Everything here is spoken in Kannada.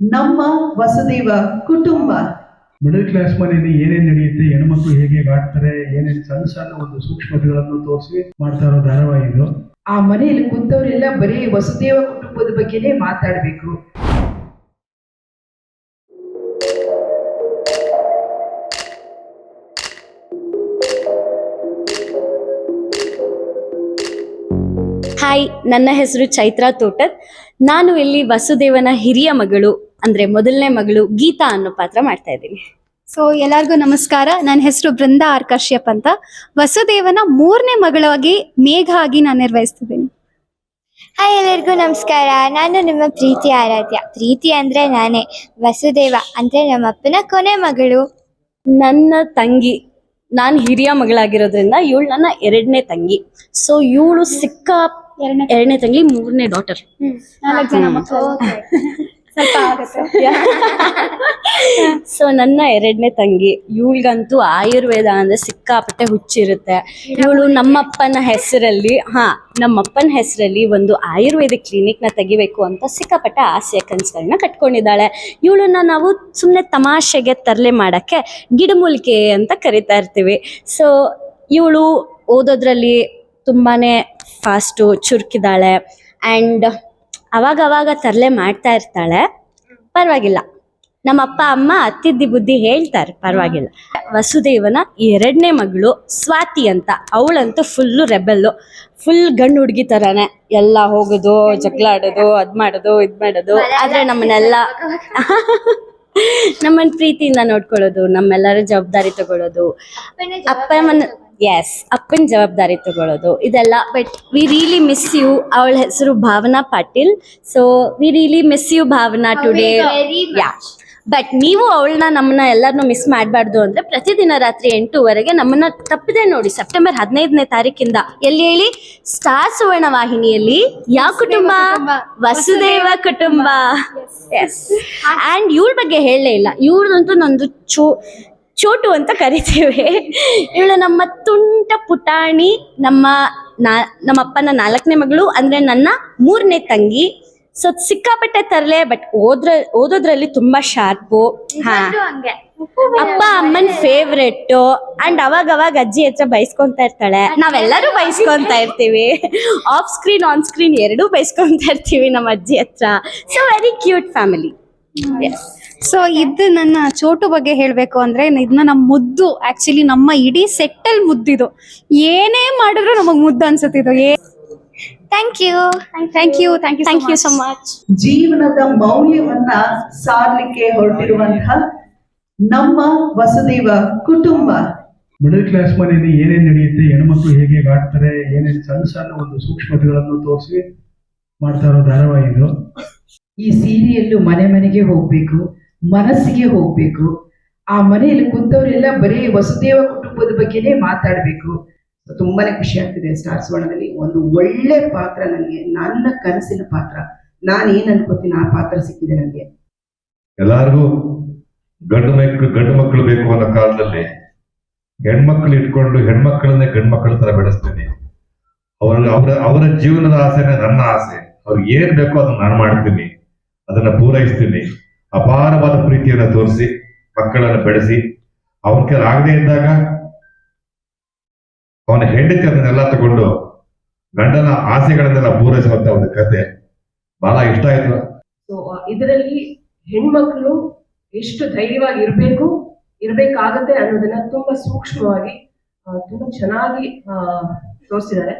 ನಮ್ಮ ವಸುದೇವ ಕುಟುಂಬ. ಮಿಡಲ್ ಕ್ಲಾಸ್ ಮನೆಯಲ್ಲಿ ಏನೇನ್ ನಡೆಯುತ್ತೆ ಹೆಣ್ಮಕ್ಳು ಹೇಗೆ ಹೇಗೆ ಆಡ್ತಾರೆ ಏನೇನ್ ಸಣ್ಣ ಸಣ್ಣ ಒಂದು ಸೂಕ್ಷ್ಮತೆಗಳನ್ನು ತೋರಿಸಿ ಮಾಡ್ತಾ ಇರೋ ಧಾರಾವಾಹಿಗಳು ಆ ಮನೆಯಲ್ಲಿ ಕುಂತವರೆಲ್ಲ ಬರೀ ವಸುದೇವ ಕುಟುಂಬದ ಬಗ್ಗೆನೇ ಮಾತಾಡಬೇಕು. ಹಾಯ್ ನನ್ನ ಹೆಸರು ಚೈತ್ರಾ ತೋಟದ್. ನಾನು ಇಲ್ಲಿ ವಸುದೇವನ ಹಿರಿಯ ಮಗಳು. ಅಂದ್ರೆ ಮೊದಲನೇ ಮಗಳು ಗೀತಾ ಅನ್ನೋ ಪಾತ್ರ ಮಾಡ್ತಾ ಇದ್ದೀನಿ. ಸೊ ಎಲ್ಲರಿಗೂ ನಮಸ್ಕಾರ. ನನ್ನ ಹೆಸರು ಬೃಂದಾ ಆರ್ ಕಶ್ಯಪ್ ಅಂತ. ವಸುದೇವನ ಮೂರನೇ ಮಗಳಾಗಿ ಮೇಘ ಆಗಿ ನಾನು ನಿರ್ವಹಿಸ್ತಿದ್ದೀನಿ. ಹಾಯ್ ಎಲ್ಲರಿಗೂ ನಮಸ್ಕಾರ. ನಾನು ನಿಮ್ಮ ಪ್ರೀತಿ ಆರಾಧ್ಯ. ಪ್ರೀತಿ ಅಂದ್ರೆ ನಾನೇ. ವಸುದೇವ ಅಂದ್ರೆ ನಮ್ಮಪ್ಪನ ಕೊನೆ ಮಗಳು. ನನ್ನ ತಂಗಿ ನಾನು ಹಿರಿಯ ಮಗಳಾಗಿರೋದ್ರಿಂದ ಇವಳು ನನ್ನ ಎರಡನೇ ತಂಗಿ. ಸೊ ಇವಳು ಸಿಕ್ಕ ಎರಡನೇ ಎರಡನೇ ತಂಗಿ ಮೂರನೇ ಡಾಟರ್ ನಾಲ್ಕು ಜನ ಮಕ್ಕಳು. ಸ್ವಲ್ಪ ಆಗುತ್ತೆ. ಸೊ ನನ್ನ ಎರಡನೇ ತಂಗಿ ಇವಳಿಗಂತೂ ಆಯುರ್ವೇದ ಅಂದ್ರೆ ಸಿಕ್ಕಾಪಟ್ಟೆ ಹುಚ್ಚಿರುತ್ತೆ. ಇವಳು ನಮ್ಮಪ್ಪನ ಹೆಸರಲ್ಲಿ ಹಾ ನಮ್ಮಪ್ಪನ ಹೆಸರಲ್ಲಿ ಒಂದು ಆಯುರ್ವೇದ ಕ್ಲಿನಿಕ್ನ ತೆಗಿಬೇಕು ಅಂತ ಸಿಕ್ಕಾಪಟ್ಟೆ ಆಸೆ ಕನಸುಗಳನ್ನ ಕಟ್ಕೊಂಡಿದ್ದಾಳೆ. ಇವಳನ್ನ ನಾವು ಸುಮ್ಮನೆ ತಮಾಷೆಗೆ ತರಲೆ ಮಾಡಕ್ಕೆ ಗಿಡಮೂಲಿಕೆ ಅಂತ ಕರಿತಾ ಇರ್ತೀವಿ. ಸೊ ಇವಳು ಓದೋದ್ರಲ್ಲಿ ತುಂಬಾ ಫಾಸ್ಟು ಚುರುಕಿದ್ದಾಳೆ. ಆ್ಯಂಡ್ ಅವಾಗ ಅವಾಗ ತರಲೆ ಮಾಡ್ತಾ ಇರ್ತಾಳೆ. ಪರವಾಗಿಲ್ಲ. ನಮ್ಮ ಅಪ್ಪ ಅಮ್ಮ ಅತ್ತಿದ್ದಿ ಬುದ್ಧಿ ಹೇಳ್ತಾರೆ ಪರವಾಗಿಲ್ಲ. ವಸುದೇವನ ಎರಡನೇ ಮಗಳು ಸ್ವಾತಿ ಅಂತ ಅವಳಂತೂ ಫುಲ್ಲು ರೆಬೆಲ್ಲು ಫುಲ್ ಗಂಡು ಹುಡುಗಿ ಥರನೇ ಎಲ್ಲ ಹೋಗೋದು ಜಗಳ ಆಡೋದು ಅದ್ ಮಾಡೋದು ಇದ್ ಮಾಡೋದು. ಆದ್ರೆ ನಮ್ಮನ್ನೆಲ್ಲ ನಮ್ಮನ್ನ ಪ್ರೀತಿಯಿಂದ ನೋಡ್ಕೊಳ್ಳೋದು ನಮ್ಮೆಲ್ಲರ ಜವಾಬ್ದಾರಿ ತಗೊಳ್ಳೋದು. ಅಪ್ಪನ ಎಸ್ ಅಪ್ಪನ ಜವಾಬ್ದಾರಿ ತಗೊಳ್ಳೋದು ಇದೆಲ್ಲ but we really miss you ಅವಳ ಹೆಸರು Bhavana Patil. So we really miss you Bhavana today yeah but ನೀವು ಅವಳನ್ನ ನಮ್ಮನ್ನ ಎಲ್ಲರನ್ನೂ ಮಿಸ್ ಮಾಡಬಾರ್ದು ಅಂದ್ರೆ ಪ್ರತಿದಿನ ರಾತ್ರಿ ಎಂಟೂವರೆಗೆ ನಮ್ಮನ್ನ ತಪ್ಪದೆ ನೋಡಿ ಸೆಪ್ಟೆಂಬರ್ ಹದಿನೈದನೇ ತಾರೀಕಿಂದ. ಎಲ್ಲಿ ಹೇಳಿ? ಸ್ಟಾರ್ ಸುವರ್ಣ ವಾಹಿನಿಯಲ್ಲಿ. ಯಾವ ಕುಟುಂಬ? ವಸುದೇವ ಕುಟುಂಬ. ಎಸ್ ಅಂಡ್ ಇವಳ ಬಗ್ಗೆ ಹೇಳಲೇ ಇಲ್ಲ. ಇವ್ರದಂತೂ ನಂದು ಚೋ ಚೋಟು ಅಂತ ಕರಿತೇವೆ. ಇವಳು ನಮ್ಮ ತುಂಟ ಪುಟಾಣಿ ನಮ್ಮ ನಾ ನಮ್ಮಪ್ಪನ ನಾಲ್ಕನೇ ಮಗಳು ಅಂದ್ರೆ ನನ್ನ ಮೂರನೇ ತಂಗಿ. ಸೊ ಸಿಕ್ಕಾಪಟ್ಟೆ ತರಲೆ ಬಟ್ ಓದ್ರ ಓದೋದ್ರಲ್ಲಿ ತುಂಬಾ ಶಾರ್ಪು ಹಾ. ಅಪ್ಪ ಅಮ್ಮನ್ ಫೇವ್ರೆಟ್ ಅಂಡ್ ಅವಾಗ ಅವಾಗ ಅಜ್ಜಿ ಹತ್ರ ಬೈಸ್ಕೊಂತ ಇರ್ತಾಳೆ. ನಾವೆಲ್ಲರೂ ಬೈಸ್ಕೊಂತ ಇರ್ತೀವಿ. ಆಫ್ ಸ್ಕ್ರೀನ್ ಆನ್ ಸ್ಕ್ರೀನ್ ಎರಡೂ ಬೈಸ್ಕೊಂತ ಇರ್ತೀವಿ ನಮ್ಮ ಅಜ್ಜಿ ಹತ್ರ. So very cute family so ಇದು ನನ್ನ ಚೋಟು ಬಗ್ಗೆ ಹೇಳಬೇಕು ಅಂದ್ರೆ ಇದನ್ನ ನಮ್ಮ ಮುದ್ದು ಆಕ್ಚುಲಿ ನಮ್ಮ ಇಡೀ ಸೆಟ್ಟಲ್ ಮುದ್ದಿದು. ಏನೇ ಮಾಡಿದ್ರು ನಮಗ್ ಮುದ್ದು ಅನ್ಸುತ್ತಿದ್ದು ಏ thank you thank you thank you thank you so much ಜೀವನದ ಮೌಲ್ಯವನ್ನ ಸಾರ್ಲಿಕ್ಕೆ ಹೊರಟಿರುವಂತಹ ನಮ್ಮ ವಸುದೇವ ಕುಟುಂಬ. ಮಿಡಲ್ ಕ್ಲಾಸ್ ಮನೆಯಲ್ಲಿ ಏನೇನ್ ನಡೆಯುತ್ತೆ ಹೆಣ್ಮಕ್ಳು ಹೇಗೆ ಹೇಗೆ ಆಡ್ತಾರೆ ಏನೇನ್ ಸಣ್ಣ ಸಣ್ಣ ಒಂದು ಸೂಕ್ಷ್ಮತೆಗಳನ್ನು ತೋರಿಸಿ ಮಾಡ್ತಾ ಇರೋ ಧಾರಾವಾಹಿ ಇದು. ಈ ಸೀರಿಯಲ್ಲು ಮನೆ ಮನೆಗೆ ಹೋಗಬೇಕು, ಮನಸ್ಸಿಗೆ ಹೋಗಬೇಕು. ಆ ಮನೆಯಲ್ಲಿ ಕುಂತವರೆಲ್ಲ ಬರೀ ವಸುದೇವ ಕುಟುಂಬದ ಬಗ್ಗೆನೇ ಮಾತಾಡಬೇಕು. ತುಂಬಾ ಖುಷಿ ಆಗ್ತಿದೆ ಸ್ಟಾರ್ ಸುವರ್ಣದಲ್ಲಿ. ಒಂದು ಒಳ್ಳೆ ಪಾತ್ರ ನನಗೆ, ನನ್ನ ಕನಸಿನ ಪಾತ್ರ. ನಾನು ಏನ್ ಅನ್ಕೋತೀನಿ ಆ ಪಾತ್ರ ಸಿಕ್ಕಿದೆ ನನಗೆ. ಎಲ್ಲಾರ್ಗೂ ಗಂಡು ಮಕ್ಕಳು ಗಂಡು ಮಕ್ಕಳು ಬೇಕು ಅನ್ನೋ ಕಾಲದಲ್ಲಿ ಹೆಣ್ಮಕ್ಳು ಇಟ್ಕೊಂಡು ಹೆಣ್ಮಕ್ಳನ್ನೇ ಗಂಡು ಮಕ್ಕಳ ತರ ಬೆಳೆಸ್ತೇನೆ. ಅವ್ರ, ಅವರ ಅವರ ಜೀವನದ ಆಸೆನೇ ನನ್ನ ಆಸೆ. ಅವ್ರಿಗೆ ಏನ್ ಬೇಕೋ ಅದನ್ನ ನಾನು ಮಾಡ್ತೀನಿ. ಅದನ್ನ ಪೂರೈಸ್ತೀನಿ. ಅಪಾರವಾದ ಪ್ರೀತಿಯನ್ನ ತೋರಿಸಿ, ಮಕ್ಕಳನ್ನ ಬೆಳೆಸಿ ಅವನ ಕೆಲ ಆಗದೆ ಇದ್ದಾಗ ಅವನ ಹೆಂಡತಿ ಅದನ್ನೆಲ್ಲ ತಗೊಂಡು ಗಂಡನ ಆಸೆಗಳನ್ನೆಲ್ಲ ಪೂರೈಸುವಂತ ಒಂದು ಕತೆ. ಬಹಳ ಇಷ್ಟ ಆಯ್ತು. ಇದರಲ್ಲಿ ಹೆಣ್ಮಕ್ಳು ಎಷ್ಟು ಧೈರ್ಯವಾಗಿ ಇರಬೇಕು, ಇರಬೇಕಾಗತ್ತೆ ಅನ್ನೋದನ್ನ ತುಂಬಾ ಸೂಕ್ಷ್ಮವಾಗಿ ತುಂಬಾ ಚೆನ್ನಾಗಿ ತೋರಿಸಿದ್ದಾರೆ.